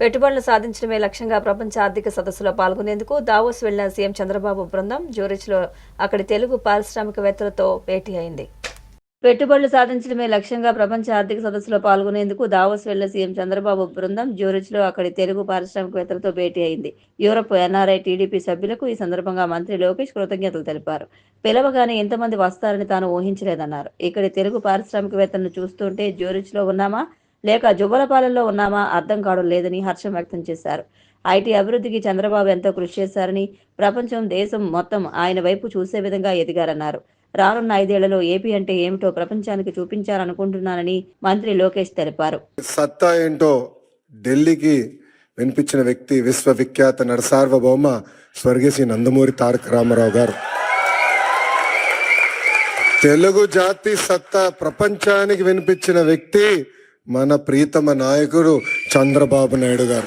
పెట్టుబడులు సాధించడమే లక్ష్యంగా ప్రపంచ ఆర్థిక సదస్సులో పాల్గొనేందుకు దావోస్ వెళ్ళిన సీఎం చంద్రబాబు బృందం జ్యూరిచ్లో అక్కడి తెలుగు పారిశ్రామికవేత్తలతో భేటీ అయింది. పెట్టుబడులు సాధించడమే లక్ష్యంగా ప్రపంచ ఆర్థిక సదస్సులో పాల్గొనేందుకు దావోస్ వెళ్ళిన సీఎం చంద్రబాబు బృందం జ్యూరిచ్లో అక్కడి తెలుగు పారిశ్రామికవేత్తలతో భేటీ అయింది. యూరప్ ఎన్ఆర్ఐ టీడీపీ సభ్యులకు ఈ సందర్భంగా మంత్రి లోకేష్ కృతజ్ఞతలు తెలిపారు. పిలవగానే ఇంతమంది వస్తారని తాను ఊహించలేదన్నారు. ఇక్కడి తెలుగు పారిశ్రామికవేత్తలను చూస్తుంటే జ్యూరిచ్లో ఉన్నామా? లేక జువ్వలపాలెంలో ఉన్నామా అర్థం కావడం లేదని హర్షం వ్యక్తం చేశారు. ఐటీ అభివృద్ధికి చంద్రబాబు ఎంతో కృషి చేశారని ప్రపంచం దేశం మొత్తం ఆయన వైపు చూసే విధంగా ఎదిగారన్నారు. రానున్న ఐదేళ్ళలో ఏపీ అంటే ఏమిటో ప్రపంచానికి చూపించాలనుకుంటున్నానని మంత్రి లోకేష్ తెలిపారు. సత్తా ఏంటో ఢిల్లీకి వినిపించిన వ్యక్తి విశ్వవిఖ్యాత నరసార్వభౌమ స్వర్గీయ నందమూరి తారక రామారావు గారు. తెలుగు జాతి సత్తా ప్రపంచానికి వినిపించిన వ్యక్తి మన ప్రీతమ నాయకుడు చంద్రబాబు నాయుడు గారు.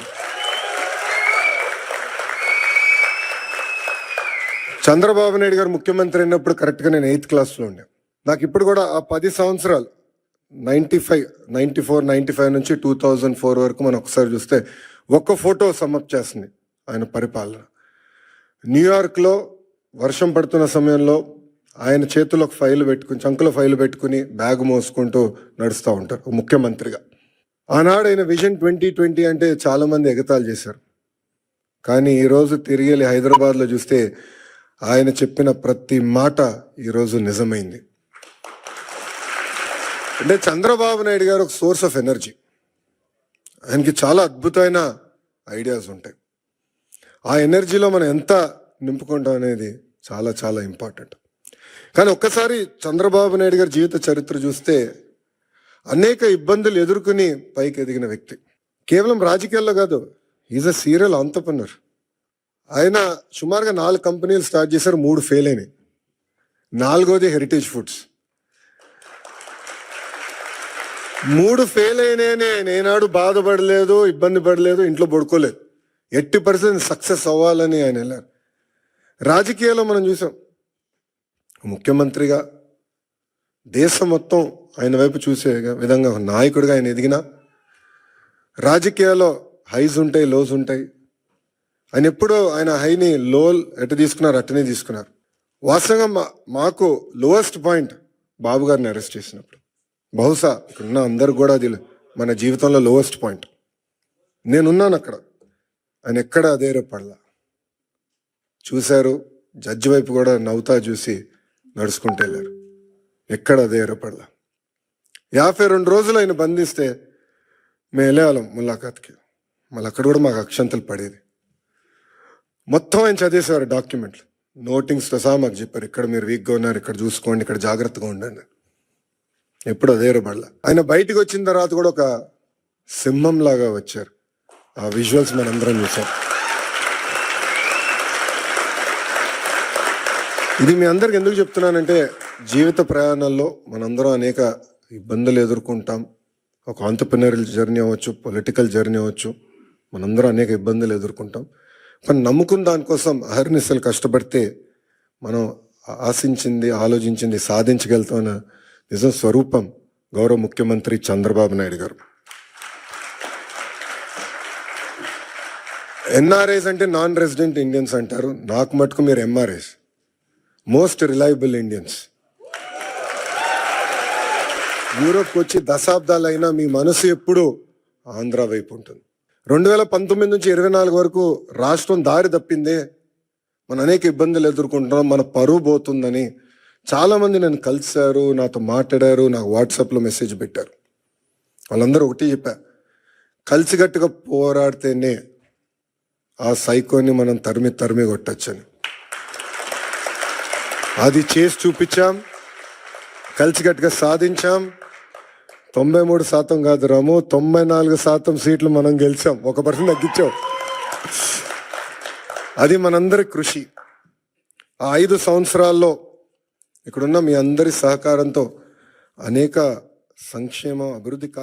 చంద్రబాబు నాయుడు గారు ముఖ్యమంత్రి అయినప్పుడు కరెక్ట్గా నేను ఎయిత్ క్లాస్లో ఉండే. నాకు ఇప్పుడు కూడా ఆ పది సంవత్సరాలు ninety five ninety four ninety five నుంచి టూ థౌజండ్ ఫోర్ వరకు మనం ఒకసారి చూస్తే ఒక్క ఫోటో సమప్ చేస్తుంది ఆయన పరిపాలన. న్యూయార్క్లో వర్షం పడుతున్న సమయంలో ఆయన చేతిలో ఒక ఫైల్ పెట్టుకుని చంకులో ఫైల్ పెట్టుకుని బ్యాగ్ మోసుకుంటూ నడుస్తూ ఉంటారు ముఖ్యమంత్రిగా. ఆనాడు ఆయన విజన్ ట్వంటీ ట్వంటీ అంటే చాలామంది ఎగతాళి చేశారు. కానీ ఈరోజు తిరిగి హైదరాబాద్లో చూస్తే ఆయన చెప్పిన ప్రతి మాట ఈరోజు నిజమైంది. అంటే చంద్రబాబు నాయుడు గారు ఒక సోర్స్ ఆఫ్ ఎనర్జీ. ఆయనకి చాలా అద్భుతమైన ఐడియాస్ ఉంటాయి. ఆ ఎనర్జీలో మనం ఎంత నింపుకుంటాం అనేది చాలా చాలా ఇంపార్టెంట్. కానీ ఒక్కసారి చంద్రబాబు నాయుడు గారి జీవిత చరిత్ర చూస్తే అనేక ఇబ్బందులు ఎదుర్కొని పైకి ఎదిగిన వ్యక్తి. కేవలం రాజకీయాల్లో కాదు ఈజ్ అ సీరియల్ ఆంటర్ప్రినర్ ఆయన సుమారుగా నాలుగు కంపెనీలు స్టార్ట్ చేశారు మూడు ఫెయిల్ అయినాయి. నాలుగోది హెరిటేజ్ ఫుడ్స్ మూడు ఫెయిల్ అయినాయనే నేనాడు బాధపడలేదు ఇబ్బంది పడలేదు ఇంట్లో పడుకోలేదు. ఎట్టి పర్సెంట్ సక్సెస్ అవ్వాలని ఆయన వెళ్ళారు. రాజకీయాల్లో మనం చూసాం ముఖ్యమంత్రిగా దేశం మొత్తం ఆయన వైపు చూసే విధంగా ఒక నాయకుడిగా ఆయన ఎదిగిన రాజకీయాల్లో హైస్ ఉంటాయి లోస్ ఉంటాయి. ఆయన ఎప్పుడూ ఆయన హైని లో ఎటు తీసుకున్నారు అట్టనే తీసుకున్నారు. వాస్తవంగా మా- మాకు లోయెస్ట్ పాయింట్ బాబు గారిని అరెస్ట్ చేసినప్పుడు. బహుశా ఇక్కడున్న అందరు కూడా అది మన జీవితంలో లోవెస్ట్ పాయింట్ నేనున్నాను అక్కడ. ఆయన ఎక్కడ అదే పడలా చూశారు జడ్జి వైపు కూడా నవ్వుతా చూసి నడుచుకుంటూ వెళ్ళారు. ఎక్కడ అదే యాభై రెండు రోజులు ఆయన బంధిస్తే మేము వెళ్ళేవాళ్ళం ములాఖాత్కి. మళ్ళీ అక్కడ కూడా మాకు అక్షంతలు పడేది. మొత్తం ఆయన చదివేసేవారు డాక్యుమెంట్లు. నోటింగ్స్తో సహా మాకు చెప్పారు ఇక్కడ మీరు వీక్గా ఉన్నారు ఇక్కడ చూసుకోండి ఇక్కడ జాగ్రత్తగా ఉండండి. ఎప్పుడు అదే ఆయన బయటకు వచ్చిన తర్వాత కూడా ఒక సింహం లాగా వచ్చారు. ఆ విజువల్స్ మనందరం చూసాం. ఇది మీ అందరికి ఎందుకు చెప్తున్నానంటే జీవిత ప్రయాణాల్లో మనందరం అనేక ఇబ్బందులు ఎదుర్కొంటాం. ఒక ఆంటర్ప్రినరల్ జర్నీ అవ్వచ్చు పొలిటికల్ జర్నీ అవ్వచ్చు మనందరం అనేక ఇబ్బందులు ఎదుర్కొంటాం. కానీ నమ్ముకున్న దానికోసం అహర్నిశలు కష్టపడితే మనం ఆశించింది ఆలోచించింది సాధించగలుగుతామన్న నిజం స్వరూపం గౌరవ ముఖ్యమంత్రి చంద్రబాబు నాయుడు గారు. ఎన్ఆర్ఐస్ అంటే నాన్ రెసిడెంట్ ఇండియన్స్ అంటారు. నాకు మటుకు మీరు ఎంఆర్ఐస్ మోస్ట్ రిలయబుల్ ఇండియన్స్ యూరోప్కి వచ్చి దశాబ్దాలైనా మీ మనసు ఎప్పుడూ ఆంధ్ర వైపు ఉంటుంది. రెండు వేల పంతొమ్మిది నుంచి ఇరవై నాలుగు వరకు రాష్ట్రం దారి తప్పిందే. మనం అనేక ఇబ్బందులు ఎదుర్కొంటున్నాం మన పరువు పోతుందని చాలామంది నన్ను కలిశారు నాతో మాట్లాడారు నాకు వాట్సాప్లో మెసేజ్ పెట్టారు. వాళ్ళందరూ ఒకటి చెప్పా కలిసికట్టుగా పోరాడితేనే ఆ సైకోని మనం తరిమి తరిమి కొట్టచ్చని. అది చేసి చూపించాం. కలిసికట్టుగా సాధించాం. తొంభై మూడు శాతం కాదు రాము తొంభై నాలుగు శాతం సీట్లు మనం గెలిచాం. ఒక పర్సెంట్ తగ్గించాం. అది మనందరి కృషి. ఆ ఐదు సంవత్సరాల్లో ఇక్కడున్న మీ అందరి సహకారంతో అనేక సంక్షేమ అభివృద్ధి కార్య